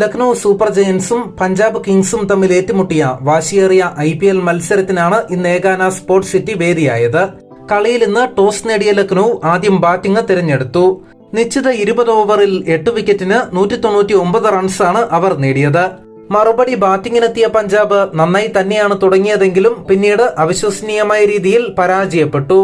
Lucknow super ജയൻസും പഞ്ചാബ് കിങ്സും തമ്മിൽ ഏറ്റുമുട്ടിയ വാശിയേറിയ ഐ പി എൽ മത്സരത്തിനാണ് ഇന്ന് ഏകാന സ്പോർട്സ് സിറ്റി വേദിയായത്. കളിയിൽ ഇന്ന് ടോസ് നേടിയ ലക്നൌ ആദ്യം ബാറ്റിംഗ് തിരഞ്ഞെടുത്തു. നിശ്ചിത ഇരുപത് ഓവറിൽ എട്ട് വിക്കറ്റിന് നൂറ്റി തൊണ്ണൂറ്റി ഒമ്പത് റൺസാണ് അവർ നേടിയത്. മറുപടി ബാറ്റിംഗിനെത്തിയ പഞ്ചാബ് നന്നായി തന്നെയാണ് തുടങ്ങിയതെങ്കിലും പിന്നീട് അവിശ്വസനീയമായ രീതിയിൽ പരാജയപ്പെട്ടു.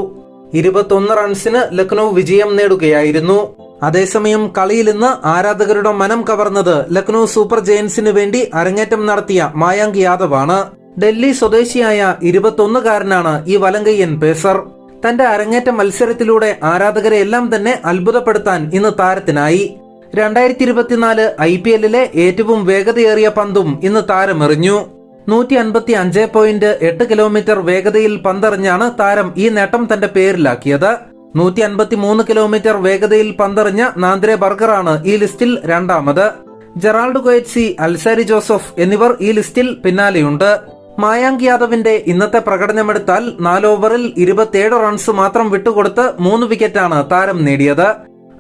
ഇരുപത്തൊന്ന് റൺസിന് ലക്നൌ വിജയം നേടുകയായിരുന്നു. അതേസമയം കളിയിൽ ഇന്ന് ആരാധകരുടെ മനം കവർന്നത് ലക്നൌ സൂപ്പർ ജയൻസിന് വേണ്ടി അരങ്ങേറ്റം നടത്തിയ മായാങ്ക് യാദവ് ആണ് ഡൽഹി സ്വദേശിയായ ഇരുപത്തൊന്നുകാരനാണ് ഈ വലങ്കയ്യൻ പേസർ. തന്റെ അരങ്ങേറ്റ മത്സരത്തിലൂടെ ആരാധകരെ എല്ലാം തന്നെ അത്ഭുതപ്പെടുത്താൻ ഇന്ന് താരത്തിനായി. രണ്ടായിരത്തി ഇരുപത്തിനാല് ഐ പി എല്ലിലെ ഏറ്റവും വേഗതയേറിയ പന്തും ഇന്ന് താരമെറിഞ്ഞു. നൂറ്റി അൻപത്തി അഞ്ച് പോയിന്റ് എട്ട് കിലോമീറ്റർ വേഗതയിൽ പന്തെറിഞ്ഞാണ് താരം ഈ നേട്ടം തന്റെ പേരിലാക്കിയത്. നൂറ്റി അൻപത്തി മൂന്ന് കിലോമീറ്റർ വേഗതയിൽ പന്തറിഞ്ഞ നാന്ദ്രെ ബർഗറാണ് ഈ ലിസ്റ്റിൽ രണ്ടാമത്. ജെറാൾഡ് ഗോയറ്റ്സി അൽസാരി ജോസഫ് എന്നിവർ ഈ ലിസ്റ്റിൽ പിന്നാലെയുണ്ട്. മായാങ്ക് യാദവിന്റെ ഇന്നത്തെ പ്രകടനമെടുത്താൽ നാല് ഓവറിൽ ഇരുപത്തിയേഴ് റൺസ് മാത്രം വിട്ടുകൊടുത്ത് മൂന്ന് വിക്കറ്റാണ് താരം നേടിയത്.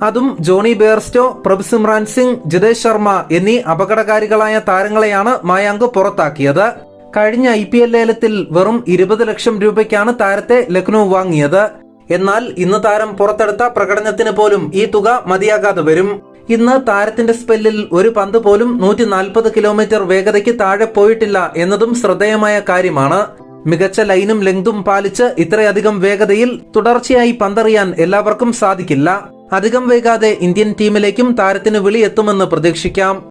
അതും ജോണി ബേർസ്റ്റോ പ്രഭ്സിമ്രാൻ സിംഗ് ജിതേഷ് ശർമ്മ എന്നീ അപകടകാരികളായ താരങ്ങളെയാണ് മായാങ്ക് പുറത്താക്കിയത്. കഴിഞ്ഞ ഐ പി എൽ ലേലത്തിൽ വെറും ഇരുപത് ലക്ഷം രൂപയ്ക്കാണ് താരത്തെ ലക്നൌ വാങ്ങിയത്. എന്നാൽ ഇന്ന് താരം പുറത്തെടുത്ത പ്രകടനത്തിന് പോലും ഈ തുക മതിയാകാതെ വരും. ഇന്ന് താരത്തിന്റെ സ്പെല്ലിൽ ഒരു പന്ത് പോലും നൂറ്റി നാൽപ്പത് കിലോമീറ്റർ വേഗതയ്ക്ക് താഴെ പോയിട്ടില്ല എന്നതും ശ്രദ്ധേയമായ കാര്യമാണ്. മികച്ച ലൈനും ലെങ്തും പാലിച്ച് ഇത്രയധികം വേഗതയിൽ തുടർച്ചയായി പന്തറിയാൻ എല്ലാവർക്കും സാധിക്കില്ല. അധികം വൈകാതെ ഇന്ത്യൻ ടീമിലേക്കും താരത്തിന് വിളിയെത്തുമെന്ന് പ്രതീക്ഷിക്കാം.